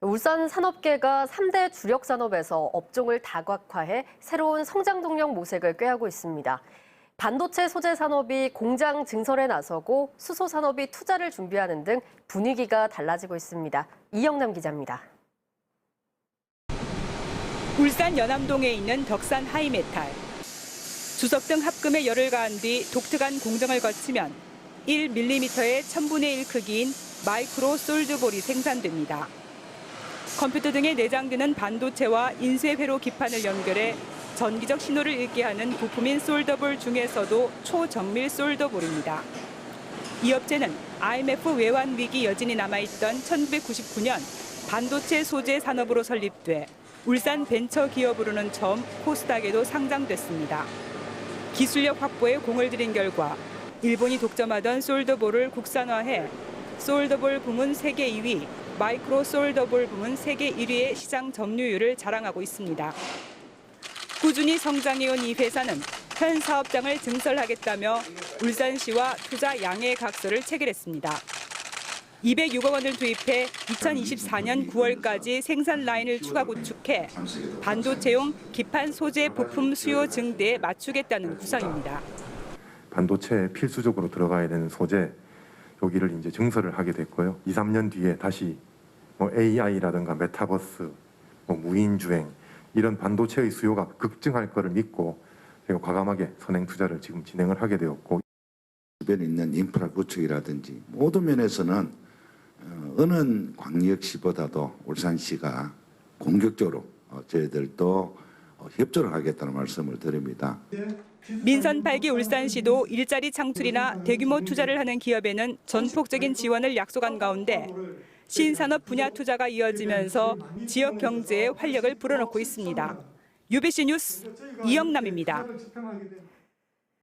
울산 산업계가 3대 주력 산업에서 업종을 다각화해 새로운 성장 동력 모색을 꾀하고 있습니다. 반도체 소재 산업이 공장 증설에 나서고 수소 산업이 투자를 준비하는 등 분위기가 달라지고 있습니다. 이영남 기자입니다. 울산 연암동에 있는 덕산 하이메탈. 주석 등 합금에 열을 가한 뒤 독특한 공정을 거치면 1mm의 1000분의 1 크기인 마이크로 솔드볼이 생산됩니다. 컴퓨터 등에 내장되는 반도체와 인쇄회로 기판을 연결해 전기적 신호를 읽게 하는 부품인 솔더볼 중에서도 초정밀 솔더볼입니다. 이 업체는 IMF 외환 위기 여진이 남아있던 1999년 반도체 소재 산업으로 설립돼 울산 벤처 기업으로는 처음 코스닥에도 상장됐습니다. 기술력 확보에 공을 들인 결과 일본이 독점하던 솔더볼을 국산화해 솔더볼 부문 세계 2위, 마이크로 솔더볼 부문 세계 1위의 시장 점유율을 자랑하고 있습니다. 꾸준히 성장해온 이 회사는 현 사업장을 증설하겠다며 울산시와 투자 양해 각서를 체결했습니다. 206억 원을 투입해 2024년 9월까지 생산 라인을 추가 구축해 반도체용 기판 소재 부품 수요 증대에 맞추겠다는 구상입니다. 반도체에 필수적으로 들어가야 되는 소재 여기를 이제 증설을 하게 됐고요. 2, 3년 뒤에 다시 뭐 AI라든가 메타버스, 뭐 무인주행 이런 반도체의 수요가 급증할 것을 믿고 제가 과감하게 선행 투자를 지금 진행을 하게 되었고 주변에 있는 인프라 구축이라든지 모든 면에서는 어, 어느 광역시보다도 울산시가 공격적으로 어, 저희들도 어, 협조를 하겠다는 말씀을 드립니다. 민선 8기 울산시도 일자리 창출이나 대규모 투자를 하는 기업에는 전폭적인 지원을 약속한 가운데 신산업 분야 투자가 이어지면서 지역 경제에 활력을 불어넣고 있습니다. UBC 뉴스 이영남입니다.